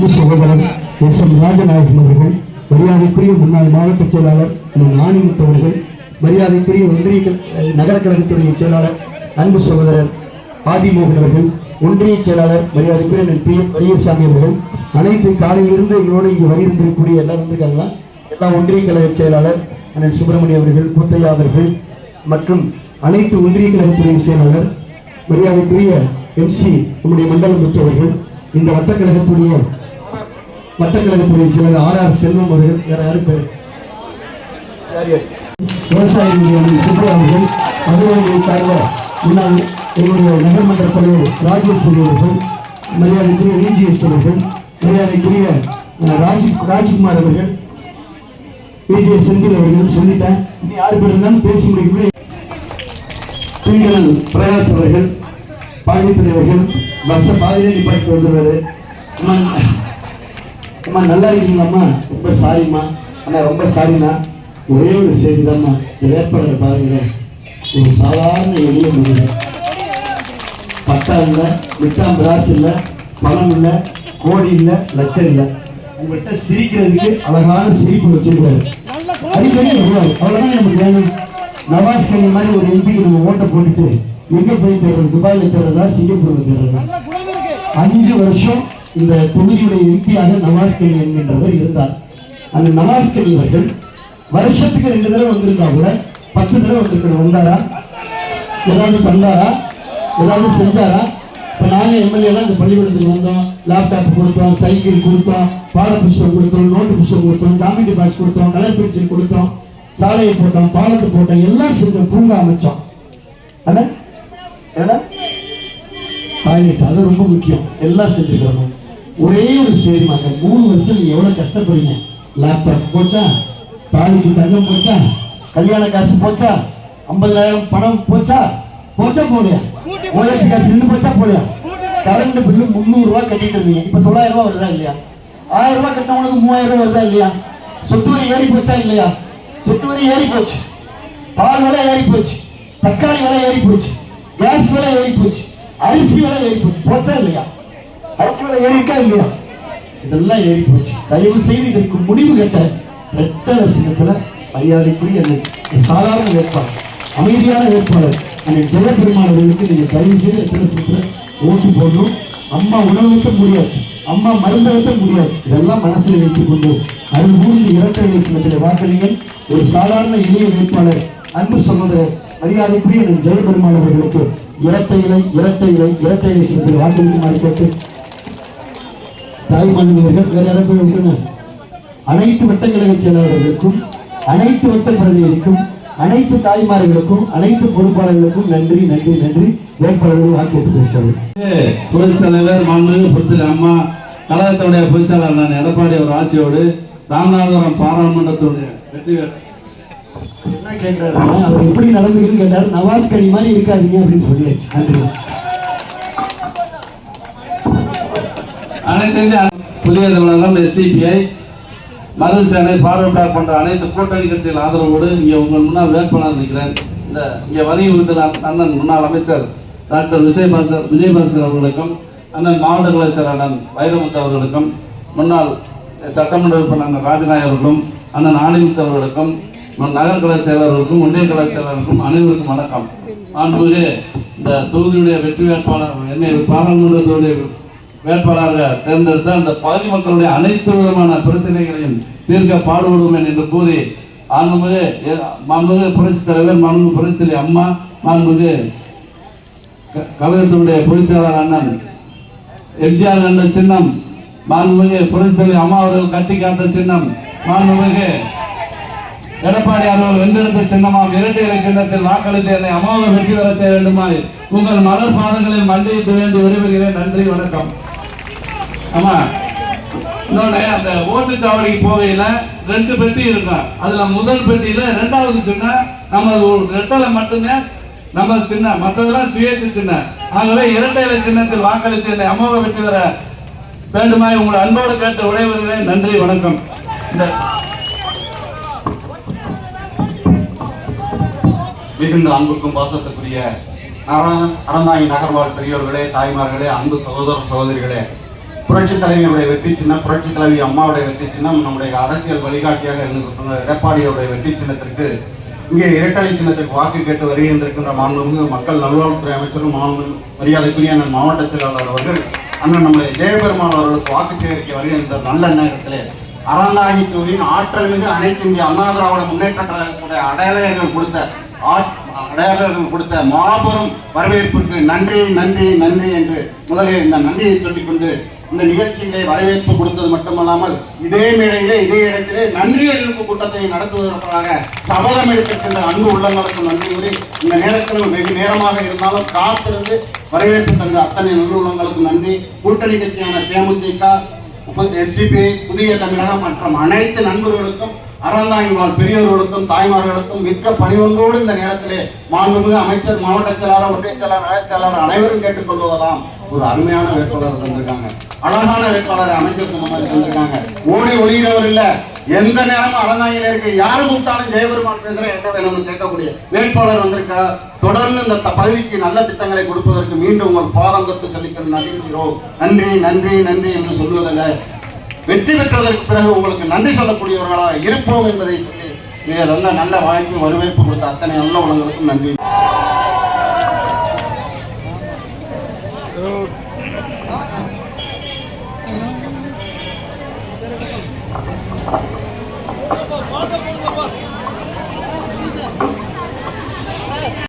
அன்பு சகோதரர் S M Rajanayagam அவர்கள் மரியாதைக்குரிய முன்னாள் மாவட்ட செயலாளர் திரு அவர்கள் மரியாதைக்குரிய ஒன்றிய நகர கழகத்துடைய செயலாளர் அன்பு சகோதரர் ஆதிமோகன் அவர்கள் ஒன்றிய செயலாளர் மரியாதைக்குரிய பி எம் பெரியசாமி அவர்கள் அனைத்து காலையிலிருந்து எங்களோடு இங்கே வருகின்றிருக்கக்கூடிய எல்லாரும் வந்திருக்காங்களா? எல்லா ஒன்றிய கழக செயலாளர் அண்ணன் சுப்பிரமணிய அவர்கள் கூத்தையா அவர்கள் மற்றும் அனைத்து ஒன்றிய கழகத்துறை செயலாளர் மரியாதைக்குரிய எம்சி நம்முடைய மண்டலம் பெற்றவர்கள் இந்த வட்டக்கழகத்துடைய வட்டக்கழகத்துறை செயலர் ஆர் ஆர் செல்வம் அவர்கள் வேற யாரு பேர்? விவசாய சுப்ரா அவர்கள் மதுரை சார்ந்த முன்னாள் எங்களுடைய நகர்மன்ற தலைவர் ராஜேஸ்வரி அவர்கள் மரியாதைக்குரிய விஜிஎஸ் அவர்கள் மரியாதைக்குரிய அஹ், ராஜ் ராஜ்குமார் அவர்கள் விஜய் செந்தில் அவர்கள் சொல்லிட்டேன் யாரு பேர் இருந்தாலும் பேசி முடிக்கக்கூடிய திங்கள் பிரகாஷ் அவர்கள் பாண்டித்துறை அவர்கள் பஸ்ஸை பாதியிலே நிப்பாட்டி வந்துடுவாரு அம்மா நல்லா இருக்கீங்களாம்மா ரொம்ப சாரிம்மா அண்ணா ரொம்ப சாரிண்ணா ஒரே ஒரு செய்தி தான்மா இந்த வேட்பாளரை பாருங்களேன் ஒரு சாதாரண எளிய மனிதன் பட்டா இல்லை மிட்டாம் பிராஸ் இல்லை பணம் இல்லை கோடி இல்லை லட்சம் இல்லை. உங்கள்கிட்ட சிரிக்கிறதுக்கு அழகான சிரிப்பு வச்சிருக்காரு. அடிக்கடி அவ்வளோதான் நமக்கு வேணும். நவாஸ் கனி மாதிரி ஒரு எம்பிக்கு நம்ம ஓட்டை போட்டுட்டு எங்கே போய் தேடுறது? துபாயில் தேடுறதா சிங்கப்பூரில் தேடுறதா? அஞ்சு வருஷம் இந்த தொகுதியுடைய எம்பியாக நவாஸ் கனி என்கின்றவர் இருந்தார். அந்த நவாஸ் கனி அவர்கள் வருஷத்துக்கு ரெண்டு தடவை வந்திருந்தா கூட? பத்து தடவை வந்திருக்கணும். வந்தாரா? ஏதாவது பண்ணாரா? ஏதாவது செஞ்சாரா? இப்போ நாங்கள் எம்எல்ஏ தான் இந்த பள்ளிக்கூடத்துக்கு வந்தோம். லேப்டாப் கொடுத்தோம் சைக்கிள் கொடுத்தோம் பாட புஸ்தகம் கொடுத்தோம் நோட்டு புஸ்தகம் கொடுத்தோம் காமெடி பாக்ஸ் கொடுத்தோம் கலர் பென்சில் கொடுத்தோம் சாலையை போட்டோம் பாலத்தை போட்டோம் எல்லாம் செஞ்சோம். பூங்கா அமைச்சோம். அண்ணா ஏன்னா டாய்லெட் அது ரொம்ப முக்கியம். எல்லாம் செஞ்சுக்கிறோம் ஒரே ஒரு அந்த மூணு வருஷம் நீங்க எவ்வளவு கஷ்டப்படுறீங்க? லேப்டாப் போச்சா? தாலிக்கு தங்கம் போச்சா? கல்யாண காசு போச்சா? ஐம்பதாயிரம் பணம் போச்சா? போச்சா போலையா ஓஎல்பி காசு நின்று போச்சா போலையா கரண்ட் பில்லு முந்நூறு ரூபாய் கட்டிட்டு இருந்தீங்க. இப்ப தொள்ளாயிரம் ரூபாய் வருதா இல்லையா? ஆயிரம் ரூபாய் கட்டினவனுக்கு மூவாயிரம் ரூபாய் வருதா இல்லையா? சொத்து வரி ஏறி போச்சா இல்லையா? சொத்து வரி ஏறி போச்சு. பால் விலை ஏறி போச்சு. தக்காளி விலை ஏறி போச்சு. கேஸ் விலை ஏறி போச்சு. அரிசி விலை ஏறி போச்சு. போச்சா இல்லையா? அரிசி விலை ஏறி இருக்கா இல்லையா? இதெல்லாம் ஏறி போச்சு தயவு செய்து இதற்கு முடிவு கட்ட ரெட்ட ரசிகத்துல மரியாதைக்குரிய என்னை சாதாரண வேட்பாளர் அமைதியான வேட்பாளர் அந்த ஜெயபெருமானவர்களுக்கு நீங்க தயவு செய்து ரெட்ட ரசிகத்துல ஓட்டு போடணும். அம்மா உணவுக்க வைக்க முடியாது. அம்மா மருந்து முடியாது. இதெல்லாம் மனசில் வைத்துக் கொண்டு அருள் மூன்று இரட்டை சிலத்தில் வாக்களிங்கள் ஒரு சாதாரண இளைய வேட்பாளர் அன்பு சகோதரர் மரியாதைக்குரிய என் ஜெயபெருமான் அவர்களுக்கு இரட்டை இலை இரட்டை இலை இரட்டை இலட்சணத்தில் வாக்களிக்குமாறு கேட்டு தாய் மாணவியர்கள் வேற யாரும் போய் அனைத்து வட்டக்கழக செயலாளர்களுக்கும் அனைத்து வட்ட பிரதிநிதிக்கும் அனைத்து தாய்மார்களுக்கும் அனைத்து பொறுப்பாளர்களுக்கும் நன்றி நன்றி நன்றி. வேட்பாளர்கள் வாக்கெடுத்து பேசுவார்கள் புரட்சித் தலைவர் மாண்புமிகு புரட்சி அம்மா கழகத்துடைய பொதுச்செயலாளர் நான் எடப்பாடி அவர் ஆட்சியோடு ராமநாதபுரம் பாராளுமன்றத்துடைய வெற்றி பெற்ற என்ன கேட்கிறாருன்னா அவர் எப்படி நடந்துக்குன்னு கேட்டாரு. நவாஸ் கனி மாதிரி இருக்காதீங்க அப்படின்னு சொல்லியாச்சு. நன்றி. அனைத்து புதிய தமிழகம் எஸ்டிபிஐ மருது சேனை பார்வையாளர் போன்ற அனைத்து கூட்டணி கட்சிகள் ஆதரவோடு இங்கே உங்கள் முன்னால் வேட்பாளர் இருக்கிறேன். இந்த இங்கே வரி வலியுறுத்தல் அண்ணன் முன்னாள் அமைச்சர் டாக்டர் விஜயபாஸ்கர் விஜயபாஸ்கர் அவர்களுக்கும் அண்ணன் மாவட்ட கலைச்சர் அண்ணன் வைரமுத்து அவர்களுக்கும் முன்னாள் சட்டமன்ற உறுப்பினர் அண்ணன் ராஜநாயக் அவர்களும் அண்ணன் ஆணிமுத்து அவர்களுக்கும் நகர் கலை செயலர்களுக்கும் ஒன்றிய கலை செயலர்களுக்கும் அனைவருக்கும் வணக்கம். மாண்புமிகு இந்த தொகுதியுடைய வெற்றி வேட்பாளர் என்னை பாராளுமன்ற தொகுதியை வேட்பாளராக தேர்ந்தெடுத்த அந்த பகுதி மக்களுடைய அனைத்து விதமான பிரச்சனைகளையும் தீர்க்க பாடுபடுவோம் என்று கூறி மாண்புமிகு எ- மாண்புமிகு புரட்சித் தலைவர் மாண்புமிகு புரட்சித்தலை அம்மா மாண்புமிகு கழகத்தினுடைய பொதுச்செயலாளர் அண்ணன் எம்ஜிஆர் என்ற சின்னம் மாண்புமிகு புரட்சித்தலை அம்மா அவர்கள் கட்டி காத்த சின்னம் மாண்புமிகு எடப்பாடி அவர்கள் வென்றெடுத்த சின்னமாம் இரட்டை இலை சின்னத்தில் வாக்களித்து என்னை அம்மாவை வெற்றி பெற செய்ய வேண்டுமாறு உங்கள் மலர் பாதங்களில் மண்டியிட்டு வேண்டி விடைபெறுகிறேன். நன்றி வணக்கம். ஆமா. இன்னொன்று அந்த ஓட்டுச்சாவடிக்கு போகையில ரெண்டு பெட்டி இருக்கும் அதுல முதல் பெட்டியில ரெண்டாவது சின்ன நம்ம ஒரு ரெட்டலை மட்டும்தான் நம்ம சின்ன மற்றதெல்லாம் சுயேட்சை சின்ன. ஆகவே இரட்டை இலை சின்னத்தில் வாக்களித்து என்னை அம்மாவை வெற்றி பெற வேண்டுமாய் உங்களை அன்போடு கேட்ட உடையவர்களே நன்றி வணக்கம். இந்த மிகுந்த அன்புக்கும் பாசத்துக்குரிய நாராயண அறந்தாங்கி நகர்வாழ் பெரியோர்களே தாய்மார்களே அன்பு சகோதர சகோதரிகளே புரட்சி தலைவியுடைய வெற்றி சின்னம் புரட்சி தலைவி அம்மாவுடைய வெற்றி சின்னம் நம்முடைய அரசியல் வழிகாட்டியாக இருந்திருக்கிற எடப்பாடியுடைய வெற்றி சின்னத்திற்கு இங்கே இரட்டலை சின்னத்திற்கு வாக்கு கேட்டு வருகின்றிருக்கின்ற மாண்புமிகு மக்கள் நல்வாழ்வுத்துறை அமைச்சரும் மாண்பு மரியாதைக்குரிய அண்ணன் மாவட்ட செயலாளர் அவர்கள் அண்ணன் நம்முடைய ஜெயபெருமாள் அவர்களுக்கு வாக்கு சேகரிக்க வருகின்ற நல்ல நேரத்திலே அறந்தாங்கி தொகுதியின் ஆற்றல் மிகு அனைத்து இந்திய அண்ணா திராவிட முன்னேற்ற கழகத்துடைய அடையாளர்கள் கொடுத்த அடையாளர்கள் கொடுத்த மாபெரும் வரவேற்பிற்கு நன்றி நன்றி நன்றி என்று முதலில் இந்த நன்றியை சொல்லிக்கொண்டு இந்த நிகழ்ச்சியிலே வரவேற்பு கொடுத்தது மட்டுமல்லாமல் இதே மேடையிலே இதே இடத்திலே நன்றி அறிவிப்பு கூட்டத்தை நடத்துவதற்காக சபதம் எடுத்திருக்கின்ற அன்பு உள்ளங்களுக்கு நன்றி கூறி இந்த நேரத்தில் வெகு நேரமாக இருந்தாலும் காத்திருந்து வரவேற்பு தந்த அத்தனை நல்லுள்ளங்களுக்கு நன்றி. கூட்டணி கட்சியான தேமுதிக எஸ்டிபி புதிய தமிழகம் மற்றும் அனைத்து நண்பர்களுக்கும் அறந்தாங்கி பெரியோர்களுக்கும் பெரியவர்களுக்கும் தாய்மார்களுக்கும் மிக்க பணிவன்போடு இந்த நேரத்திலே மாண்புமிகு அமைச்சர் மாவட்ட செயலாளர் ஒன்றிய செயலாளர் நகர செயலாளர் அனைவரும் கேட்டுக்கொள்வதெல்லாம் ஒரு அருமையான வேட்பாளர் தந்திருக்காங்க. அழகான வேட்பாளர் அமைச்சர் வந்திருக்காங்க தந்திருக்காங்க. ஓடி ஒளிகிறவர் இல்ல. எந்த நேரமும் அறந்தாங்கில இருக்க யாரு கூப்பிட்டாலும் ஜெயபெருமான் பேசுற என்ன வேணும்னு கேட்கக்கூடிய வேட்பாளர் வந்திருக்கா. தொடர்ந்து இந்த பகுதிக்கு நல்ல திட்டங்களை கொடுப்பதற்கு மீண்டும் உங்கள் பாதம் தொட்டு சொல்லிக்கொண்டு நன்றி நன்றி நன்றி நன்றி என்று சொல்வதில்லை. வெற்றி பெற்றதற்கு பிறகு உங்களுக்கு நன்றி சொல்லக்கூடியவர்களாக இருப்போம் என்பதை சொல்லி இதில் நல்ல நல்ல வாய்ப்பு வரவேற்பு கொடுத்த அத்தனை நல்ல உலகங்களுக்கும் நன்றி Oh.